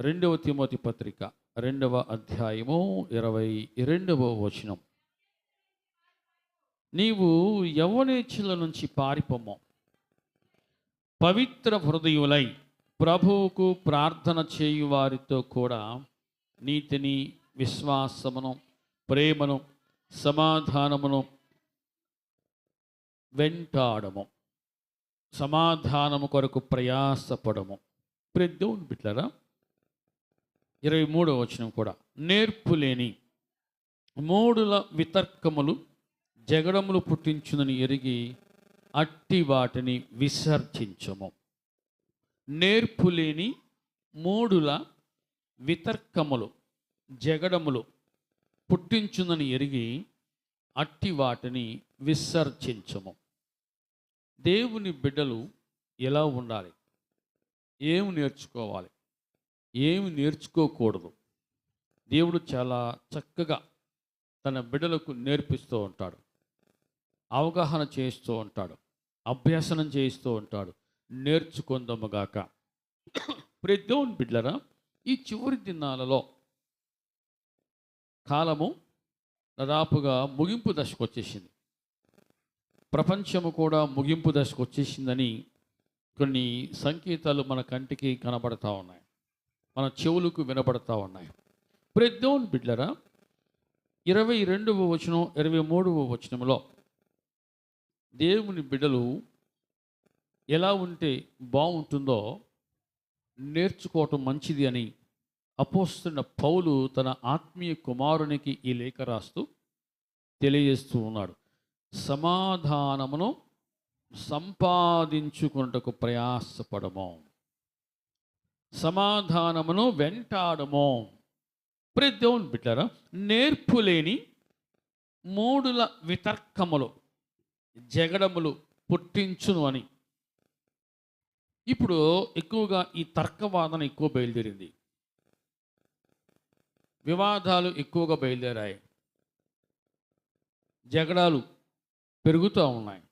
రెండవ తిమోతి పత్రిక రెండవ అధ్యాయము ఇరవై రెండవ వచనం. నీవు యవనేచ్ఛల నుంచి పారిపోము పవిత్ర హృదయులై ప్రభువుకు ప్రార్థన చేయు వారితో కూడా నీతిని విశ్వాసమును ప్రేమను సమాధానమును వెంటాడము. సమాధానము కొరకు ప్రయాసపడము. ప్రద్యోన్ బిట్లరా ఇరవై మూడవ వచనం కూడా. నేర్పులేని మూడుల వితర్కములు జగడములు పుట్టించునని ఎరిగి అట్టి వాటిని విసర్జించము. నేర్పులేని మూడుల వితర్కములు జగడములు పుట్టించునని ఎరిగి అట్టి వాటిని విసర్జించము. దేవుని బిడ్డలు ఎలా ఉండాలి? ఏమి నేర్చుకోవాలి? ఏమి నేర్చుకోకూడదు. దేవుడు చాలా చక్కగా తన బిడ్డలకు నేర్పిస్తూ ఉంటాడు. అవగాహన చేస్తూ ఉంటాడు. అభ్యసనం చేయిస్తూ ఉంటాడు. నేర్చుకుందాముగాక. ప్రద్యోన్ బిడ్డరా ఈ చివరి దినాలలో కాలము దాదాపుగా ముగింపు దశకు వచ్చేసింది. ప్రపంచము కూడా ముగింపు దశకు వచ్చేసిందని కొన్ని సంకేతాలు మన కంటికి కనబడతా ఉన్నాయి. మన చెవులకు వినబడతా ఉన్నాయి. ప్రద్యోన్ బిడ్లరా ఇరవై రెండవ వచనం ఇరవై మూడవ వచనంలో దేవుని బిడ్డలు ఎలా ఉంటే బాగుంటుందో నేర్చుకోవటం మంచిది అని అపోస్తున్న పౌలు తన ఆత్మీయ కుమారునికి ఈ లేఖ రాస్తూ తెలియజేస్తూ ఉన్నాడు. సమాధానమును సంపాదించుకున్నటకు ప్రయాసపడము. సమాధానమును వెంటాడము. ప్రద్యోన్ బిడ్డారా నేర్పులేని మూడుల వితర్కములు జగడములు పుట్టించును అని. ఇప్పుడు ఎక్కువగా ఈ తర్కవాదన ఎక్కువ బయలుదేరింది. వివాదాలు ఎక్కువగా బయలుదేరాయి. జగడాలు పెరుగుతూ ఉన్నాయి.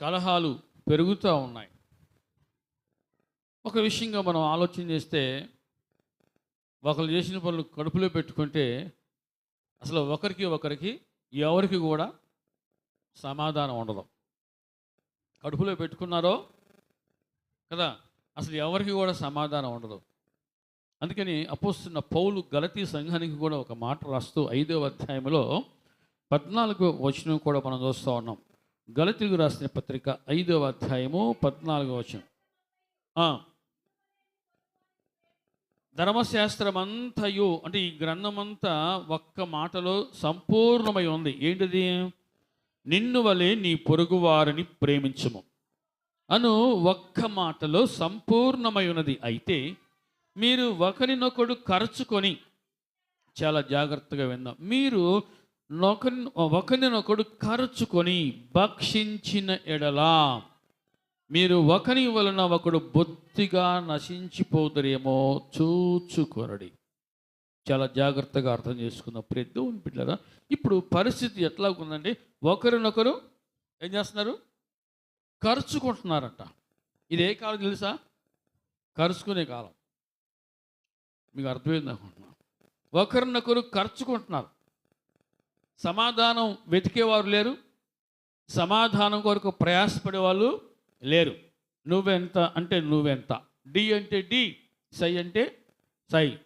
కలహాలు పెరుగుతూ ఉన్నాయి. ఒక విషయంగా మనం ఆలోచన చేస్తే ఒకరు చేసిన పనులు కడుపులో పెట్టుకుంటే అసలు ఒకరికి ఒకరికి ఎవరికి కూడా సమాధానం ఉండదు. కడుపులో పెట్టుకున్నారో కదా అసలు ఎవరికి కూడా సమాధానం ఉండదు. అందుకని అపోస్తున్న పౌలు గలతీ సంఘానికి కూడా ఒక మాట రాస్తూ ఐదవ అధ్యాయంలో పద్నాలుగో వచనం కూడా మనం చూస్తూ ఉన్నాం. గలతీకు రాసిన పత్రిక ఐదవ అధ్యాయము పద్నాలుగో వచనం. ధర్మశాస్త్రం అంతయు అంటే ఈ గ్రంథమంతా ఒక్క మాటలో సంపూర్ణమై ఉంది. ఏంటిది? నిన్ను వలె నీ పొరుగు వారిని ప్రేమించుము. అను ఒక్క మాటలో సంపూర్ణమై ఉన్నది. అయితే మీరు ఒకరినొకడు ఖర్చుకొని చాలా జాగ్రత్తగా విందాం. మీరు ఒకరినొకడు ఖర్చుకొని భక్షించిన ఎడలా మీరు ఒకని వలన ఒకడు బొత్తిగా నశించిపోతారేమో చూచుకొనడి. చాలా జాగ్రత్తగా అర్థం చేసుకుందాం. ప్రద్యోని బిడ్డరా ఇప్పుడు పరిస్థితి ఎట్లా ఉందండి ఒకరినొకరు ఏం చేస్తున్నారు? ఖర్చుకుంటున్నారట ఇది ఏ కాలం తెలుసా? ఖర్చుకునే కాలం. మీకు అర్థమైంది అనుకుంటున్నాను ఒకరినొకరు ఖర్చుకుంటున్నారు సమాధానం వెతికేవారు లేరు. సమాధానం కొరకు ప్రయాసపడే వాళ్ళు లేరు. నువ్వెంత అంటే నువ్వెంత? డి అంటే డి సై అంటే సై.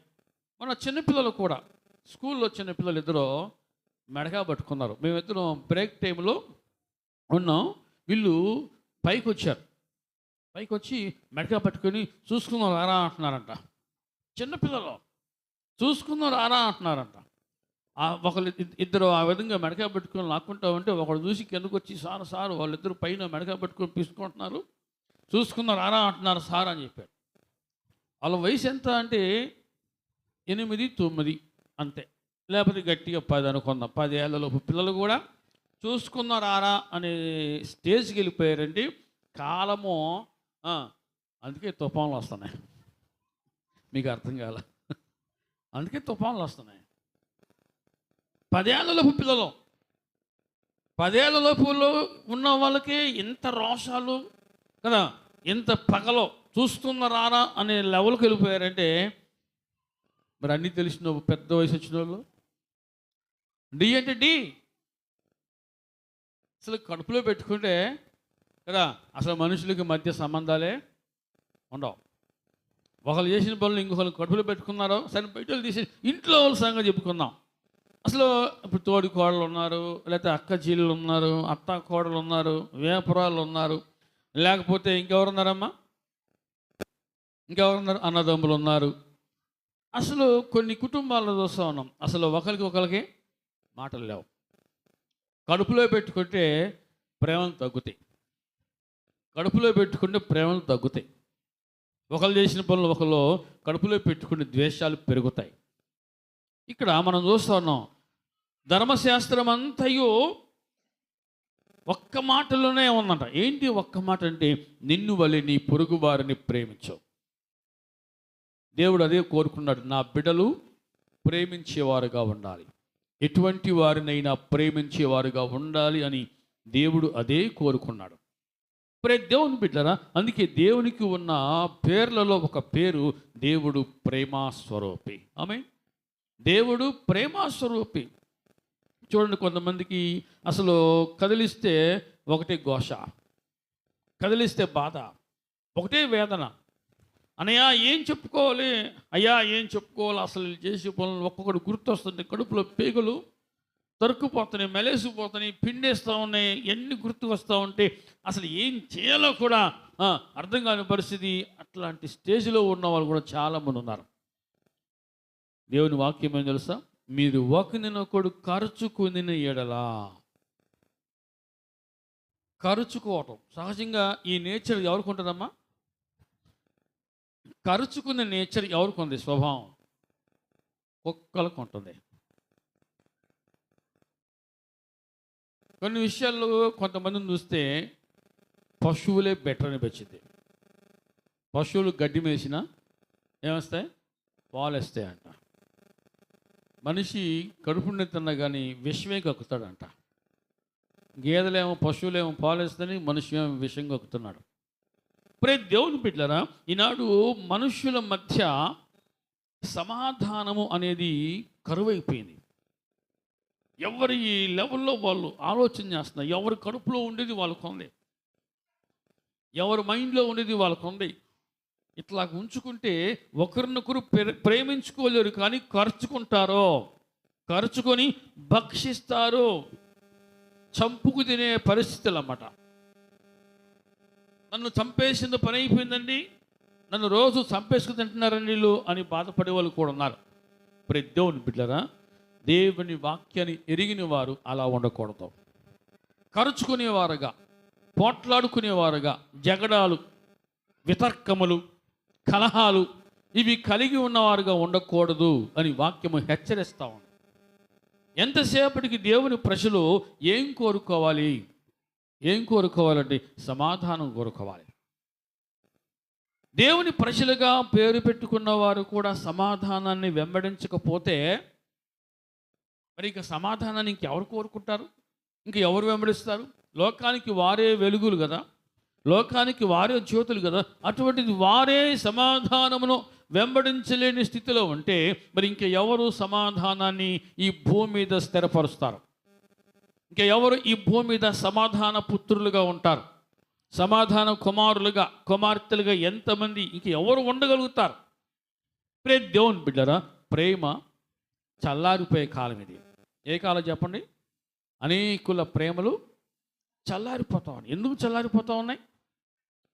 మన చిన్నపిల్లలు కూడా స్కూల్లో చిన్నపిల్లలు ఇద్దరు మెడగా పట్టుకున్నారు. మేమిద్దరం బ్రేక్ టైంలో ఉన్నాం. వీళ్ళు పైకి వచ్చారు పైకి వచ్చి మెడగా పట్టుకొని చూసుకుందాం రారా అంటున్నారంట. చిన్నపిల్లలు చూసుకుందాం రారా అంటున్నారంట. ఒకళ్ళు ఇద్దరు ఆ విధంగా మెడకా పెట్టుకొని లాక్కుంటా ఉంటే ఒకడు చూసి కిందకు వచ్చి సార్ సార్ వాళ్ళిద్దరు పైన మెడకా పెట్టుకొని తీసుకుంటున్నారు చూసుకున్నారు రారా అంటున్నారు సార్ అని చెప్పారు. వాళ్ళ వయసు ఎంత అంటే ఎనిమిది తొమ్మిది అంతే. లేకపోతే గట్టిగా పది అనుకుందాం. పది ఏళ్ళలోపు పిల్లలు కూడా చూసుకున్నారా అనే స్టేజ్కి వెళ్ళిపోయారండి. కాలము అందుకే తుఫాన్లు వస్తున్నాయి. మీకు అర్థం కాల. అందుకే తుఫాన్లు వస్తున్నాయి. పదేళ్ళలోపు పిల్లలు. పదేళ్ళలోపులో ఉన్న వాళ్ళకి ఇంత రోషాలు కదా ఇంత పగలో చూస్తున్నారా అనే లెవెల్కి వెళ్ళిపోయారంటే మరి అన్నీ తెలిసిన పెద్ద వయసు వచ్చిన వాళ్ళు డి అంటే డి. అసలు కడుపులో పెట్టుకుంటే కదా అసలు మనుషులకి మధ్య సంబంధాలే ఉండవు. ఒకళ్ళు చేసిన పనులు ఇంకొకరు కడుపులో పెట్టుకున్నారో సరే బయట తీసి ఇంట్లో వాళ్ళ సంగతి చెప్పుకుందాం. అసలు ఇప్పుడు తోడి కోడలు ఉన్నారు లేకపోతే అక్క చీళ్ళు ఉన్నారు అత్త కోడలు ఉన్నారు వేపురాలు ఉన్నారు లేకపోతే ఇంకెవరున్నారమ్మా? ఇంకెవరున్నారు? అన్నదమ్ములు ఉన్నారు. అసలు కొన్ని కుటుంబాల్లో చూస్తూ ఉన్నాం. అసలు ఒకరికి ఒకరికి మాటలు లేవు. కడుపులో పెట్టుకుంటే ప్రేమలు తగ్గుతాయి. కడుపులో పెట్టుకుంటే ప్రేమలు తగ్గుతాయి. ఒకరు చేసిన పనులు ఒకరు కడుపులో పెట్టుకునే ద్వేషాలు పెరుగుతాయి. ఇక్కడ మనం చూస్తూ ఉన్నాం. ధర్మశాస్త్రం అంతయు ఒక్క మాటలోనే ఉందంట. ఏంటి ఒక్క మాట అంటే నిన్ను వలి నీ పొరుగు వారిని ప్రేమించవు. దేవుడు అదే కోరుకున్నాడు నా బిడ్డలు ప్రేమించేవారుగా ఉండాలి. ఎటువంటి వారినైనా ప్రేమించేవారుగా ఉండాలి అని దేవుడు అదే కోరుకున్నాడు. ప్రే దేవుని బిడ్డరా అందుకే దేవునికి ఉన్న పేర్లలో ఒక పేరు దేవుడు ప్రేమా స్వరూపి. ఆమె దేవుడు ప్రేమస్వరూపి చూడండి కొంతమందికి అసలు కదిలిస్తే ఒకటే ఘోష కదిలిస్తే బాధ ఒకటే వేదన. అనయా ఏం చెప్పుకోవాలి? అయ్యా ఏం చెప్పుకోవాలి? అసలు చేసే పనులు ఒక్కొక్కటి గుర్తొస్తుంది. కడుపులో పేగులు తరుక్కుపోతున్నాయి మెలేసిపోతున్నాయి పిండేస్తూ ఉన్నాయి ఎన్ని గుర్తుకు వస్తూ ఉంటే అసలు ఏం చేయాలో కూడా అర్థం కాని పరిస్థితి. అట్లాంటి స్టేజ్లో ఉన్న వాళ్ళు కూడా చాలామంది ఉన్నారు. దేవుని వాక్యం ఏం తెలుసా? మీరు ఒకరినొకడు ఖర్చుకుని ఎడలా ఖర్చుకోవటం సహజంగా ఈ నేచర్ ఎవరికి ఉంటుందమ్మా? ఖర్చుకునే నేచర్ ఎవరికి ఉంది? స్వభావం. కుక్కలకు ఉంటుంది. కొన్ని విషయాల్లో కొంతమందిని చూస్తే పశువులే బెటర్ అనిపించింది. పశువులు గడ్డి మేసినా ఏమొస్తాయి? పాలు వస్తాయి అంట మనిషి కడుపుని తిన్నా కానీ విషమే కక్కుతాడంట గేదెలేమో పశువులేమో పాలేస్తుందని మనిషి ఏమో విషం కక్కుతున్నాడు ప్రే దేవుని బిడ్డరా ఈనాడు మనుషుల మధ్య సమాధానము అనేది కరువైపోయింది. ఎవరి లెవెల్లో వాళ్ళు ఆలోచన చేస్తున్నారు ఎవరి కడుపులో ఉండేది వాళ్ళకు ఉంది ఎవరి మైండ్లో ఉండేది వాళ్ళకు ఉంది ఇట్లా ఉంచుకుంటే ఒకరినొకరు ప్రే- ప్రేమించుకోలేరు కానీ ఖర్చుకుంటారో ఖర్చుకొని భక్షిస్తారు. చంపుకు తినే పరిస్థితులు అన్నమాట నన్ను చంపేసింది పని అయిపోయిందండి. నన్ను రోజు చంపేసుకు తింటున్నారని వీళ్ళు అని బాధపడే వాళ్ళు కూడా ఉన్నారు. ప్రతి దేవుని బిడ్డరా దేవుని వాక్యాన్ని ఎరిగిన వారు అలా ఉండకూడదు. ఖర్చుకునేవారుగా పోట్లాడుకునేవారుగా జగడాలు వితర్కములు కలహాలు ఇవి కలిగి ఉన్నవారుగా ఉండకూడదు అని వాక్యము హెచ్చరిస్తా ఉంది. ఎంతసేపటికి దేవుని ప్రజలు ఏం కోరుకోవాలి? ఏం కోరుకోవాలంటే సమాధానం కోరుకోవాలి. దేవుని ప్రజలుగా పేరు పెట్టుకున్న వారు కూడా సమాధానాన్ని వెంబడించకపోతే మరి ఇక సమాధానాన్ని ఇంకెవరు కోరుకుంటారు? ఇంక ఎవరు వెంబడిస్తారు? లోకానికి వారే వెలుగులు కదా. లోకానికి వారే జ్యోతులు కదా? అటువంటిది వారే సమాధానమును వెంబడించలేని స్థితిలో ఉంటే మరి ఇంక ఎవరు సమాధానాన్ని ఈ భూమి మీద స్థిరపరుస్తారు? ఇంకా ఎవరు ఈ భూమి మీద సమాధాన పుత్రులుగా ఉంటారు? సమాధాన కుమారులుగా కుమార్తెలుగా ఎంతమంది ఇంక ఎవరు ఉండగలుగుతారు? ప్రే దేవుని బిడ్డరా ప్రేమ చల్లారిపోయే కాలం ఇది. ఏ కాలం చెప్పండి? అనేకుల ప్రేమలు చల్లారిపోతా ఉన్నాయి. ఎందుకు చల్లారిపోతా ఉన్నాయి?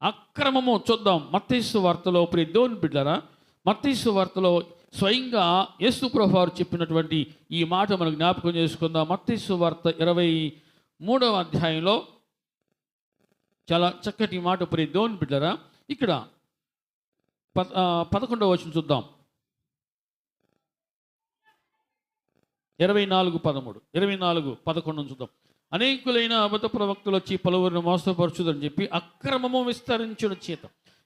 అక్రమము చూద్దాం. మత్తీసు వార్తలో ప్రియ దేవుని బిడ్డారా మత్తీసు వార్తలో స్వయంగా యేసు ప్రభువారు చెప్పినటువంటి ఈ మాట మనం జ్ఞాపకం చేసుకుందాం. మత్తేసు వార్త ఇరవై మూడవ అధ్యాయంలో చాలా చక్కటి మాట ప్రియ దేవుని బిడ్డారా ఇక్కడ పద పదకొండవ వచ్చిన చూద్దాం. ఇరవై నాలుగు పదమూడు ఇరవై నాలుగు పదకొండు చూద్దాం. అనేకులైన అబద్ధ ప్రవక్తలు వచ్చి పలువురిని మోసపరచుదని చెప్పి అక్రమము విస్తరించుడ చేత.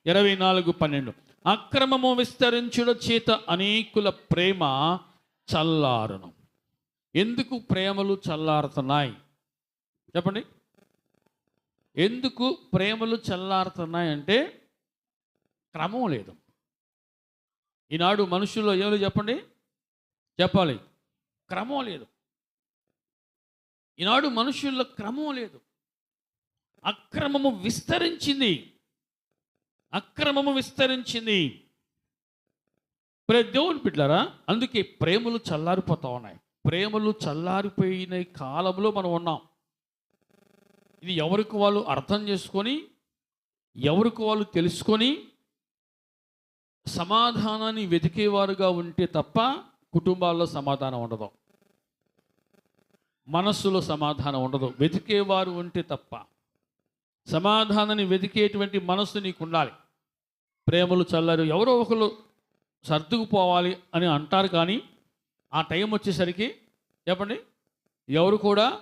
ఇరవై నాలుగు పన్నెండు. అక్రమము విస్తరించుడ చేత అనేకుల ప్రేమ చల్లారును. ఎందుకు ప్రేమలు చల్లారుతున్నాయి? చెప్పండి. ఎందుకు ప్రేమలు చల్లారుతున్నాయి అంటే క్రమం లేదు. ఈనాడు మనుషుల్లో ఏమో చెప్పండి? చెప్పాలి. క్రమం లేదు. ఈనాడు మనుషుల్లో క్రమం లేదు. అక్రమము విస్తరించింది. అక్రమము విస్తరించింది. ప్రతి దేవుని బిడ్డారా అందుకే ప్రేమలు చల్లారిపోతా ఉన్నాయి. ప్రేమలు చల్లారిపోయిన కాలంలో మనం ఉన్నాం. ఇది ఎవరికి వాళ్ళు అర్థం చేసుకొని ఎవరికి వాళ్ళు తెలుసుకొని సమాధానాన్ని వెతికేవారుగా ఉంటే తప్ప కుటుంబాల్లో సమాధానం ఉండదు. మనస్సులో సమాధానం ఉండదు. వెతికేవారు ఉంటే తప్ప. సమాధానాన్ని వెతికేటువంటి మనస్సు నీకు ఉండాలి ప్రేమలు చల్లారు. ఎవరో ఒకరు సర్దుకుపోవాలి అని అంటారు కానీ ఆ టైం వచ్చేసరికి చెప్పండి ఎవరు కూడా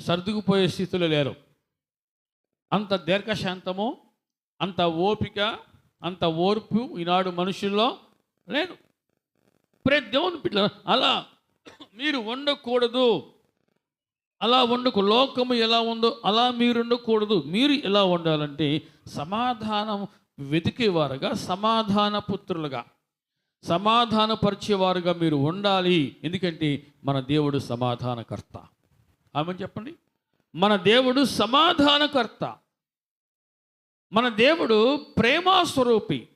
సర్దుకుపోయే స్థితిలో లేరు. అంత దీర్ఘశాంతము అంత ఓపిక అంత ఓర్పు ఈనాడు మనుషుల్లో లేదు. ప్రతి దేవుని బిడ్డ అలా మీరు ఉండకూడదు. అలా వండుకు లోకము ఎలా ఉందో అలా మీరు ఉండకూడదు మీరు ఎలా ఉండాలంటే సమాధానం వెతికేవారుగా సమాధాన పుత్రులుగా సమాధానపరిచేవారుగా మీరు ఉండాలి. ఎందుకంటే మన దేవుడు సమాధానకర్త. ఆమె చెప్పండి. మన దేవుడు సమాధానకర్త. మన దేవుడు ప్రేమాస్వరూపి.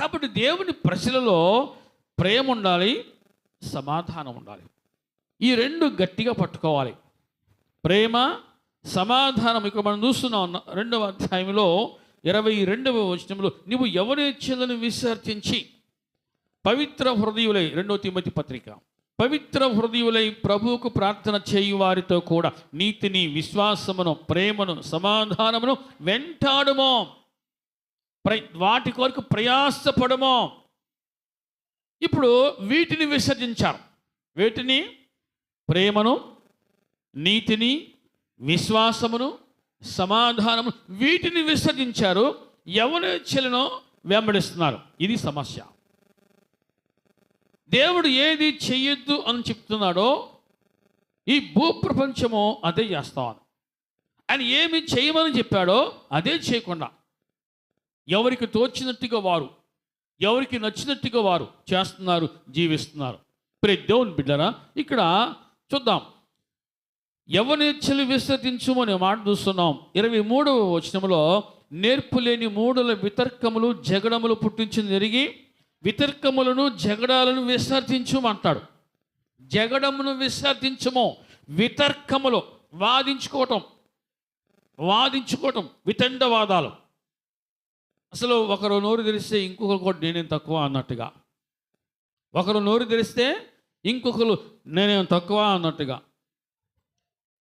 కాబట్టి దేవుని ప్రజలలో ప్రేమ ఉండాలి సమాధానం ఉండాలి ఈ రెండు గట్టిగా పట్టుకోవాలి. ప్రేమ సమాధానం ఇక మనం చూస్తున్నాం. రెండవ అధ్యాయంలో ఇరవై రెండవ వచనంలో నువ్వు ఎవరేచ్ఛలను విసర్జించి? పవిత్ర హృదయులై రెండవ తిమ్మతి పత్రిక పవిత్ర హృదయులై ప్రభువుకు ప్రార్థన చేయు వారితో కూడా నీతిని విశ్వాసమును ప్రేమను సమాధానమును వెంటాడుమో. ప్ర వాటి కొరకు ప్రయాసపడమో. ఇప్పుడు వీటిని విసర్జించారు. వీటిని ప్రేమను నీతిని విశ్వాసమును సమాధానము వీటిని విసర్జించారు. ఎవరి చెలను వెంబడిస్తున్నారు. ఇది సమస్య. దేవుడు ఏది చెయ్యొద్దు అని చెప్తున్నాడో ఈ భూప్రపంచము అదే చేస్తామని ఆయన ఏమి చేయమని చెప్పాడో అదే చేయకుండా ఎవరికి తోచినట్టుగా వారు ఎవరికి నచ్చినట్టుగా వారు చేస్తున్నారు జీవిస్తున్నారు. ప్రతి దేవుని బిడ్డరా ఇక్కడ చూద్దాం. ఎవరిచ్చలు విసర్జించుము అనే మాట చూస్తున్నాం. ఇరవై మూడవ వచనంలో నేర్పు లేని మూడుల వితర్కములు జగడములు పుట్టించింది జరిగి వితర్కములను జగడాలను విసర్జించుమంటాడు జగడమును విసర్జించము వితర్కములు వాదించుకోవటం వాదించుకోవటం వితండవాదాలు. అసలు ఒకరు నోరు తెరిస్తే ఇంకొకరు కూడా నేనేం తక్కువ అన్నట్టుగా. ఒకరు నోరు తెరిస్తే ఇంకొకరు నేనేం తక్కువ అన్నట్టుగా.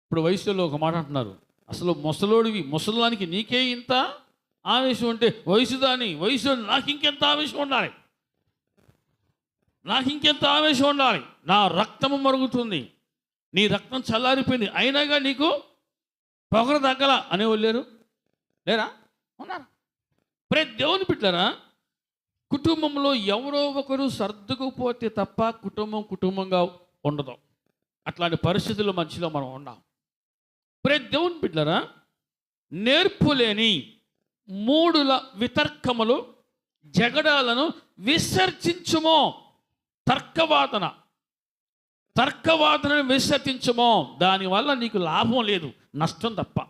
ఇప్పుడు వయసులో ఒక మాట అంటున్నారు. అసలు ముసలోడివి ముసలానికి నీకే ఇంత ఆవేశం ఉంటే వయసు దాని వయసు నాకు ఇంకెంత ఆవేశం ఉండాలి? నాకు ఇంకెంత ఆవేశం ఉండాలి? నా రక్తము మరుగుతుంది. నీ రక్తం చల్లారిపోయింది. అయినాగా నీకు పొగర తగ్గల అనేవాళ్ళు లేరు? లేరా? ఉన్నారు? ప్రే దేవుని బిడ్డరా కుటుంబంలో ఎవరో ఒకరు సర్దుకుపోతే తప్ప కుటుంబం కుటుంబంగా ఉండదు. అట్లాంటి పరిస్థితుల మధ్యలో మనం ఉన్నాం ప్రే దేవుని బిడ్డరా నేర్పులేని మూడుల వితర్కములు జగడాలను విసర్జించుమో. తర్కవాదన. తర్కవాదనను విసర్జించమో. దానివల్ల నీకు లాభం లేదు నష్టం తప్ప.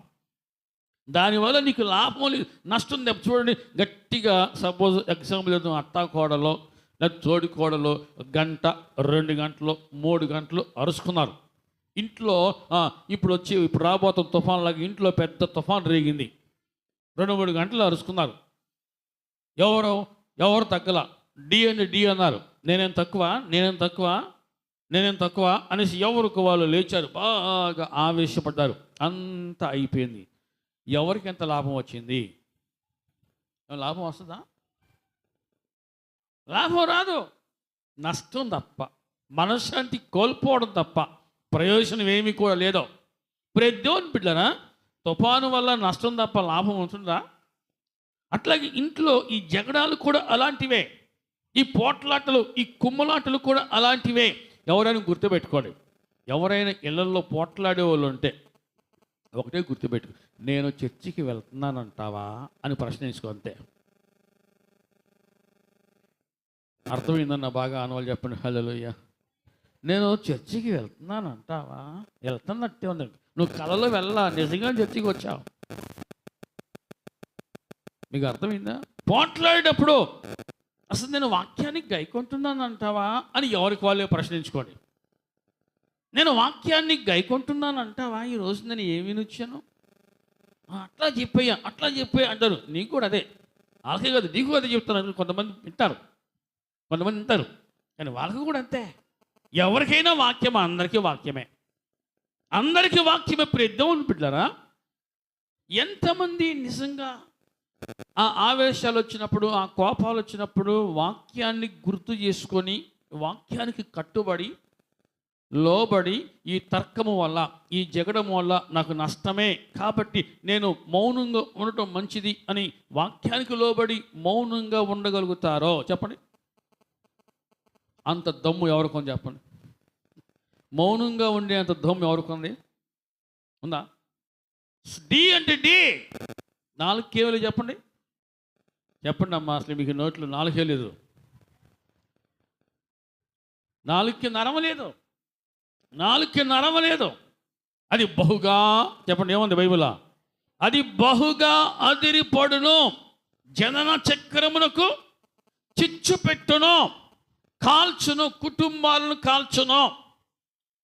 దానివల్ల నీకు లాభం లేదు నష్టం తప్ప. చూడండి గట్టిగా సపోజ్ ఎగ్జాంపుల్ చెప్తాం అత్తా కోడలో లేదా తోడి కోడలో గంట రెండు గంటలు మూడు గంటలు అరుచుకున్నారు ఇంట్లో ఇప్పుడు వచ్చి ఇప్పుడు రాబోతున్న తుఫాన్ లాగా ఇంట్లో పెద్ద తుఫాన్ రేగింది. రెండు మూడు గంటలు అరుచుకున్నారు ఎవరు? ఎవరు తగ్గల? డి అని డి అన్నారు. నేనేం తక్కువ? నేనేం తక్కువ? నేనేం తక్కువ? అనేసి ఎవరికి వాళ్ళు లేచారు. బాగా ఆవేశపడ్డారు. అంతా అయిపోయింది. ఎవరికి ఎంత లాభం వచ్చింది? లాభం వస్తుందా? లాభం రాదు. నష్టం తప్ప. మనశ్శాంతి కోల్పోవడం తప్ప. ప్రయోజనం ఏమి కూడా లేదో. ప్రద్యోన్ బిడ్డరా తుఫాను వల్ల నష్టం తప్ప లాభం ఉంటుందా? అట్లాగే ఇంట్లో ఈ జగడాలు కూడా అలాంటివే. ఈ పోట్లాటలు ఈ కుమ్మలాటలు కూడా అలాంటివే. ఎవరైనా గుర్తుపెట్టుకోండి. ఎవరైనా ఇళ్ళలో పోట్లాడే వాళ్ళు ఉంటే ఒకటే గుర్తుపెట్టు నేను చర్చికి వెళ్తున్నానంటావా? అని ప్రశ్నించుకో అంతే. అర్థమైందన్న బాగా ఆనవాళ్ళు చెప్పండి. హలోయ్య నేను చర్చికి వెళ్తున్నాను అంటావా వెళ్తున్నట్టే ఉంది. నువ్వు కళలో వెళ్ళా నిజంగా చర్చికి వచ్చావు. మీకు అర్థమైందా? పోట్లాడేటప్పుడు అసలు నేను వాక్యానికి గైకొంటున్నాను అంటావా అని ఎవరికి వాళ్ళే ప్రశ్నించుకోండి. నేను వాక్యాన్ని గైకొంటున్నాను అంటావా ఈ రోజు నేను ఏమి వచ్చాను అట్లా చెప్పయ్యా అట్లా చెప్పయ్యా అంటారు. నీకు కూడా అదే. వాళ్ళకే కాదు నీకు అదే చెప్తాను కొంతమంది వింటారు. కొంతమంది వింటారు. కానీ వాళ్ళకి కూడా అంతే. ఎవరికైనా వాక్యం అందరికీ వాక్యమే. అందరికీ వాక్యమే ప్రయత్నం బిడ్డరా ఎంతమంది నిజంగా ఆ ఆవేశాలు వచ్చినప్పుడు ఆ కోపాలు వచ్చినప్పుడు వాక్యాన్ని గుర్తు చేసుకొని వాక్యానికి కట్టుబడి లోబడి ఈ తర్కము వల్ల ఈ జగడము వల్ల నాకు నష్టమే. కాబట్టి నేను మౌనంగా ఉండటం మంచిది అని వాక్యానికి లోబడి మౌనంగా ఉండగలుగుతారో చెప్పండి. అంత దమ్ము ఎవరికొని చెప్పండి? మౌనంగా ఉండే అంత దమ్ము ఎవరికొంది? ఉందా? డి అంటే డి. నాలుగు కేవలం చెప్పండి. చెప్పండి అమ్మా అసలు మీకు నోట్లో నాలుగే లేదు. నాలుగుకి నరమలేదు నాలుగుకి నరమలేదు అది బహుగా చెప్పండి ఏముంది బైబిలా? అది బహుగా అదిరిపడును. జనన చక్రమునకు చిచ్చు పెట్టును. కాల్చును కుటుంబాలను కాల్చును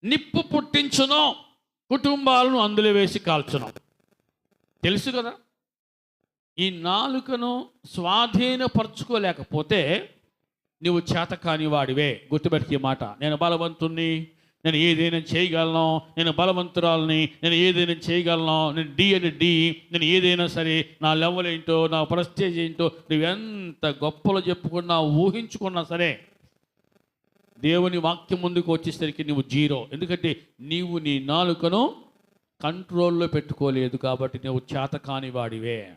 నిప్పు పుట్టించును కుటుంబాలను అందులో వేసి కాల్చును. తెలుసు కదా? ఈ నాలుకను స్వాధీనపరచుకోలేకపోతే నువ్వు చేతకాని వాడివే. గుర్తుపెట్టి మాట. నేను బలవంతుణ్ణి నేను ఏదైనా చేయగలను నేను బలవంతురాలని నేను ఏదైనా చేయగలను నేను డి అని డి నేను ఏదైనా సరే నా లెవెల్ ఏంటో నా ప్రస్టేజ్ ఏంటో నువ్వెంత గొప్పలు చెప్పుకున్నా ఊహించుకున్నా సరే దేవుని వాక్యం ముందుకు వచ్చేసరికి నువ్వు జీరో. ఎందుకంటే నీవు నీ నాలుకను కంట్రోల్లో పెట్టుకోలేదు కాబట్టి నువ్వు చేతకాని వాడివే.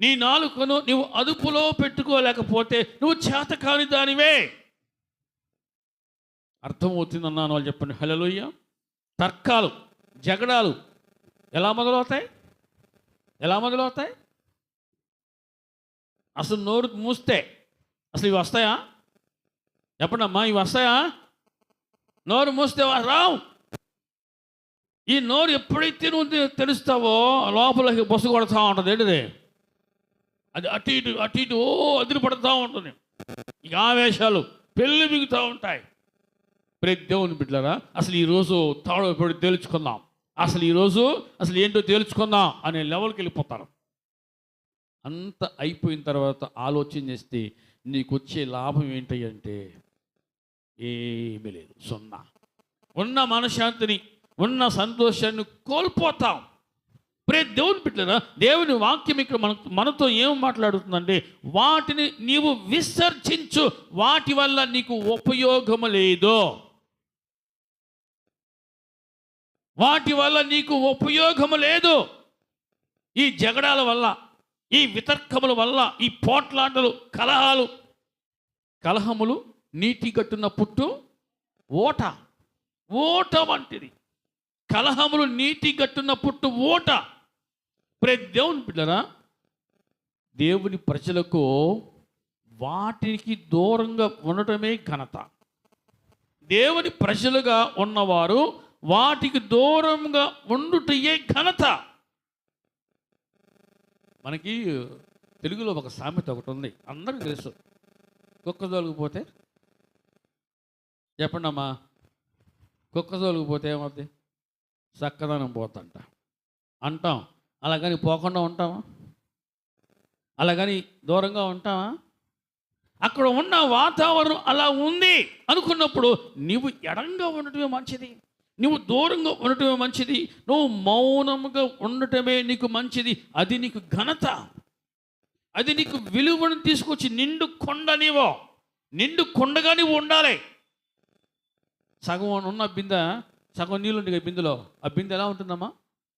నీ నాలుకను నువ్వు అదుపులో పెట్టుకోలేకపోతే నువ్వు చేతకాని దానివే. అర్థమవుతుంది అన్నాను వాళ్ళు చెప్పండి. హలలుయ్య తర్కాలు జగడాలు ఎలా మొదలవుతాయి? ఎలా మొదలవుతాయి? అసలు నోరు మూస్తే అసలు ఇవి వస్తాయా? ఎప్పుడమ్మా? ఇవి వస్తాయా? నోరు మూస్తే వా- రావు. ఈ నోరు ఎప్పుడైతే నువ్వు తెలుస్తావో లోపలికి బొసు కొడతా ఉంటుంది. ఏంటిది? అది అటు ఇటు అటు ఇటు ఓ అదిరి పడుతూ ఉంటుంది. ఇక ఆవేశాలు పెళ్ళి మిగుతూ ఉంటాయి. ప్రతి దేవుని బిడ్డలారా అసలు ఈరోజు తాడు ఇప్పుడు తేల్చుకుందాం. అసలు ఈరోజు అసలు ఏంటో తేల్చుకుందాం అనే లెవెల్కి వెళ్ళిపోతారు. అంత అయిపోయిన తర్వాత ఆలోచన చేస్తే నీకు వచ్చే లాభం ఏంటి అంటే ఏమీ లేదు. సున్నా. ఉన్న మనశ్శాంతిని ఉన్న సంతోషాన్ని కోల్పోతాం. ప్రే దేవుని బిడ్డరా దేవుని వాక్యం ఇక్కడ మన మనతో ఏం మాట్లాడుతుందంటే వాటిని నీవు విసర్జించు వాటి వల్ల నీకు ఉపయోగము లేదు. వాటి వల్ల నీకు ఉపయోగము లేదు. ఈ జగడాల వల్ల ఈ వితర్కముల వల్ల ఈ పోట్లాటలు కలహాలు కలహములు నీటి గట్టున పుట్టు ఓట ఓట వంటిది. కలహములు నీటి గట్టున పుట్టు ఓట. ప్రతి దేవుని బిడ్డరా దేవుని ప్రజలకు వాటికి దూరంగా ఉండటమే ఘనత. దేవుని ప్రజలుగా ఉన్నవారు వాటికి దూరంగా ఉండుటయే ఘనత. మనకి తెలుగులో ఒక సామెత ఒకటి ఉంది. అందరికీ తెలుసు. కుక్క తొలగిపోతే చెప్పండి అమ్మా కుక్క తొలగిపోతే ఏమవుద్ది? చక్కదనం పోతంట. అంటాం. అలాగని పోకుండా ఉంటామా అలాగని దూరంగా ఉంటామా అక్కడ ఉన్న వాతావరణం అలా ఉంది అనుకున్నప్పుడు నీవు ఎడంగా ఉండటమే మంచిది. నువ్వు దూరంగా ఉండటమే మంచిది. నువ్వు మౌనంగా ఉండటమే నీకు మంచిది. అది నీకు ఘనత. అది నీకు విలువను తీసుకొచ్చి నిండు కొండ నీవో. నిండు కొండగా నీవు ఉండాలి. సగం ఉన్న బిందె సగం నీళ్ళు ఉండే బిందెలో ఆ బిందె ఎలా ఉంటుందమ్మా?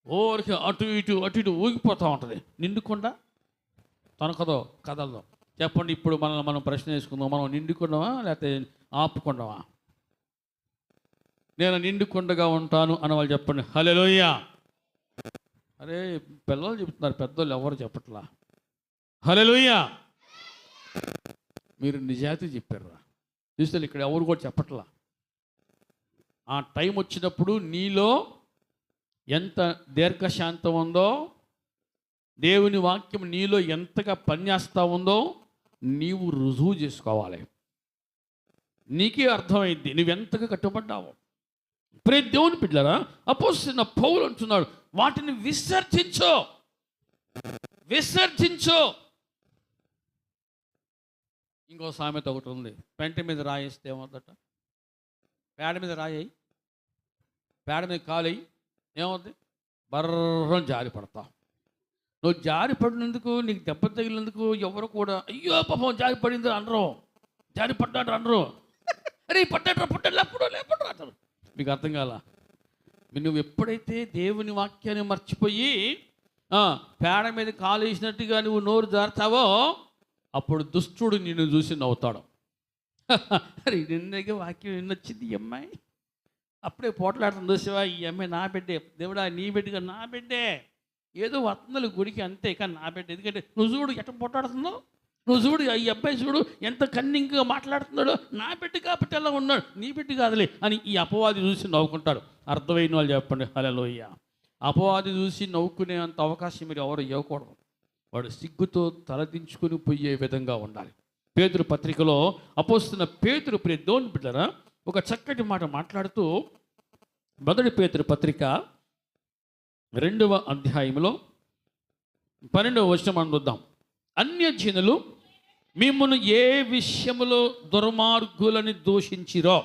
ఓరికి అటు ఇటు అటు ఇటు ఊగిపోతూ ఉంటుంది. నిండుకుండా తనకదో కదలదో చెప్పండి ఇప్పుడు మనల్ని మనం ప్రశ్న వేసుకుందాం మనం నిండుకున్నావా లేకపోతే ఆపుకున్నావా నేను నిండుకుండగా ఉంటాను అని వాళ్ళు చెప్పండి. హలోయ అరే పిల్లలు చెప్తున్నారు పెద్దోళ్ళు ఎవరు చెప్పట్లా? హలోయ మీరు నిజాయితీ చెప్పారు చూస్తే ఇక్కడ ఎవరు కూడా చెప్పట్లా? ఆ టైం వచ్చినప్పుడు నీలో ఎంత దీర్ఘశాంతం ఉందో దేవుని వాక్యం నీలో ఎంతగా పనిచేస్తూ ఉందో నీవు రుజువు చేసుకోవాలి. నీకే అర్థమైంది నువ్వెంతగా కట్టుబడ్డావు. ప్రే దేవుని బిడ్డరా అపోసిన పౌలు అంటున్నాడు వాటిని విసర్జించో. విసర్జించో. ఇంకో సామెత ఒకటి ఉంది పెంట మీద రాయేస్తే ఏమవుద్దట పేడ మీద రాయి పేడ మీద కాలు అయ్యి ఏమవుతుంది బర్రం జారి పడతావు నువ్వు జారి పడినందుకు నీకు దెబ్బ తగిలినందుకు ఎవరు కూడా అయ్యో పాపం జారి పడింది అనరు. జారి పడ్డాడు అనరు. అరే పడ్డాడు పడ్డాడు లేపడు లేపడు అంటారు మీకు అర్థం కాల? నువ్వు ఎప్పుడైతే దేవుని వాక్యాన్ని మర్చిపోయి పేడ మీద కాలు వేసినట్టుగా నువ్వు నోరు జారుతావో అప్పుడు దుష్టుడు నిన్ను చూసి నవ్వుతాడు. అరే నిన్నగా వాక్యం ఎన్నొచ్చింది అమ్మాయి. అప్పుడే పోట్లాడుతుంది చూసావా ఈ అమ్మాయి నా బిడ్డే. దేవుడా నీ బిడ్డగా నా బిడ్డే. ఏదో వత్నలు గుడికి అంతే కానీ నా బిడ్డ. ఎందుకంటే నువ్వు చూడు ఎట్ట పోట్లాడుతుందో. నువ్వు చూడు ఈ అబ్బాయి చూడు ఎంత కన్నింగ్గా మాట్లాడుతున్నాడో. నా బిడ్డ కాబట్టి అలా ఉన్నాడు? నీ బిడ్డ కాదులే అని ఈ అపవాది చూసి నవ్వుకుంటాడు. అర్థమైన వాళ్ళు చెప్పండి. హలోయ్య అపవాది చూసి నవ్వుకునేంత అవకాశం మీరు ఎవరు ఇవ్వకూడదు. వాడు సిగ్గుతో తలదించుకుని పోయే విధంగా ఉండాలి. పేతురు పత్రికలో అపోస్తున్న పేతురు ప్రియ దోన్ బిడ్డరా ఒక చక్కటి మాట మాట్లాడుతూ మొదటి పేతురు పత్రిక రెండవ అధ్యాయంలో పన్నెండవ వచనం అందుద్దాం అన్యజనులు మిమ్మల్ని ఏ విషయములో దుర్మార్గులని దూషించిరో?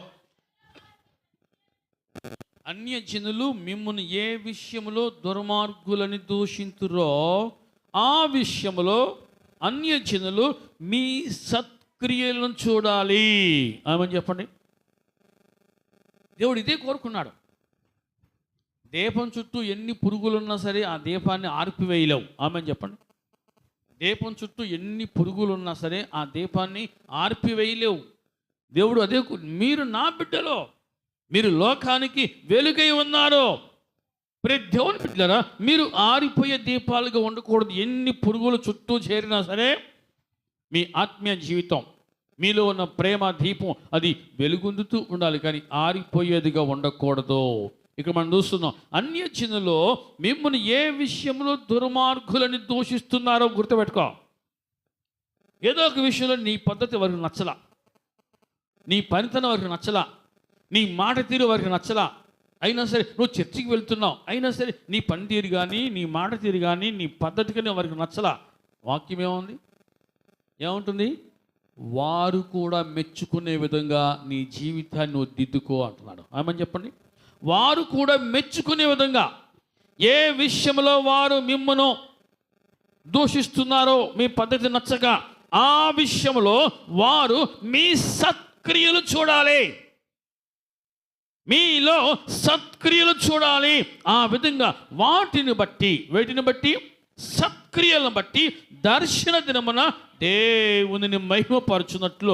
అన్యజనులు మిమ్మల్ని ఏ విషయములో దుర్మార్గులని దూషించురో ఆ విషయములో అన్యజనులు మీ సత్క్రియలను చూడాలి. ఆమె చెప్పండి. దేవుడు ఇదే కోరుకున్నాడు. దీపం చుట్టూ ఎన్ని పురుగులున్నా సరే ఆ దీపాన్ని ఆర్పివేయలేవు. ఆమెను చెప్పండి. దీపం చుట్టూ ఎన్ని పురుగులున్నా సరే ఆ దీపాన్ని ఆర్పివేయలేవు. దేవుడు అదే మీరు నా బిడ్డలో మీరు లోకానికి వెలుగై ఉన్నారు. ప్రతి దేవుని బిడ్డరా మీరు ఆరిపోయే దీపాలుగా ఉండకూడదు. ఎన్ని పురుగులు చుట్టూ చేరినా సరే మీ ఆత్మీయ జీవితం మీలో ఉన్న ప్రేమ దీపం అది వెలుగొందుతూ ఉండాలి కానీ ఆరిపోయేదిగా ఉండకూడదు. ఇక్కడ మనం చూస్తున్నాం అన్య చిన్నలో మిమ్మల్ని ఏ విషయంలో దుర్మార్గులని దూషిస్తున్నారో గుర్తుపెట్టుకో. ఏదో ఒక విషయంలో నీ పద్ధతి వారికి నచ్చలా. నీ పనితనం వారికి నచ్చలా. నీ మాట తీరు వారికి నచ్చలా. అయినా సరే నువ్వు చర్చికి వెళ్తున్నావు అయినా సరే నీ పనితీరు కానీ నీ మాట తీరు కానీ నీ పద్ధతి కానీ వారికి నచ్చలా. వాక్యం ఏముంది? ఏముంటుంది? వారు కూడా మెచ్చుకునే విధంగా నీ జీవితాన్ని నువ్వు దిద్దుకో అంటున్నాడు. ఏమని చెప్పండి. వారు కూడా మెచ్చుకునే విధంగా ఏ విషయంలో వారు మిమ్మను దూషిస్తున్నారో మీ పద్ధతి నచ్చక ఆ విషయంలో వారు మీ సత్క్రియలు చూడాలి. మీలో సత్క్రియలు చూడాలి. ఆ విధంగా వాటిని బట్టి వేటిని బట్టి? సత్క్రియలను బట్టి దర్శన దినమున దేవునిని మహిమపరచునట్లు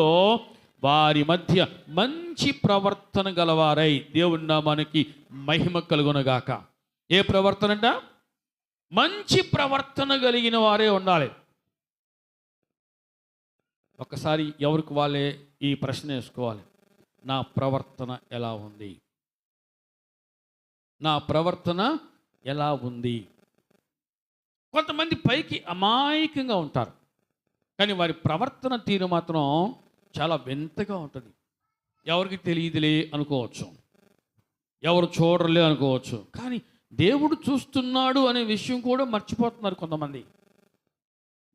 వారి మధ్య మంచి ప్రవర్తన గలవారై దేవుని నామానికి మహిమ కలుగునగాక. ఏ ప్రవర్తన అంట మంచి ప్రవర్తన కలిగిన వారే ఉండాలి. ఒకసారి ఎవరికి వాళ్ళే ఈ ప్రశ్న వేసుకోవాలి? నా ప్రవర్తన ఎలా ఉంది? నా ప్రవర్తన ఎలా ఉంది? కొంతమంది పైకి అమాయకంగా ఉంటారు. కానీ వారి ప్రవర్తన తీరు మాత్రం చాలా వింతగా ఉంటుంది. ఎవరికి తెలియదులే అనుకోవచ్చు. ఎవరు చూడలే అనుకోవచ్చు. కానీ దేవుడు చూస్తున్నాడు అనే విషయం కూడా మర్చిపోతున్నారు కొంతమంది.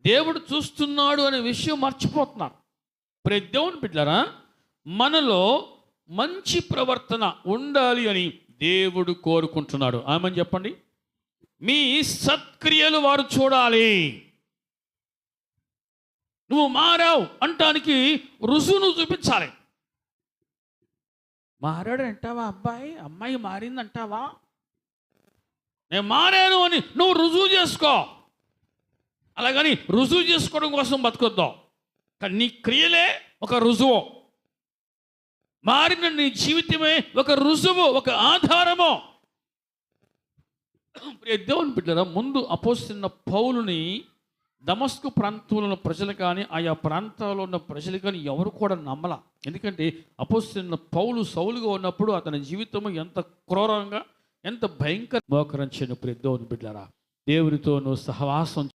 దేవుడు చూస్తున్నాడు అనే విషయం మర్చిపోతున్నారు. ఇప్పుడు దేవుని బిడ్డరా మనలో మంచి ప్రవర్తన ఉండాలి అని దేవుడు కోరుకుంటున్నాడు. ఆమె చెప్పండి. మీ సత్క్రియలు వారు చూడాలి. నువ్వు మారావు అంటానికి రుజువును చూపించాలి. మారాడు అంటావా అబ్బాయి? అమ్మాయి మారింది అంటావా నేను మారాను అని నువ్వు రుజువు చేసుకో. అలాగని రుజువు చేసుకోవడం కోసం బతుకొద్దాం. కానీ నీ క్రియలే ఒక రుజువు. మారిన నీ జీవితమే ఒక రుజువు ఒక ఆధారము. ప్రియ దేవుని బిడ్డరా ముందు అపోస్తున్న పౌలుని దమస్కు ప్రాంతంలో ఉన్న ప్రజలు కానీ ఆయా ప్రాంతాల్లో ఉన్న ప్రజలు కానీ ఎవరు కూడా నమ్మల. ఎందుకంటే అపోస్తున్న పౌలు సౌలుగా ఉన్నప్పుడు అతని జీవితం ఎంత క్రూరంగా ఎంత భయంకర మోకరించిన దేవుని బిడ్డరా. దేవునితోనూ సహవాసం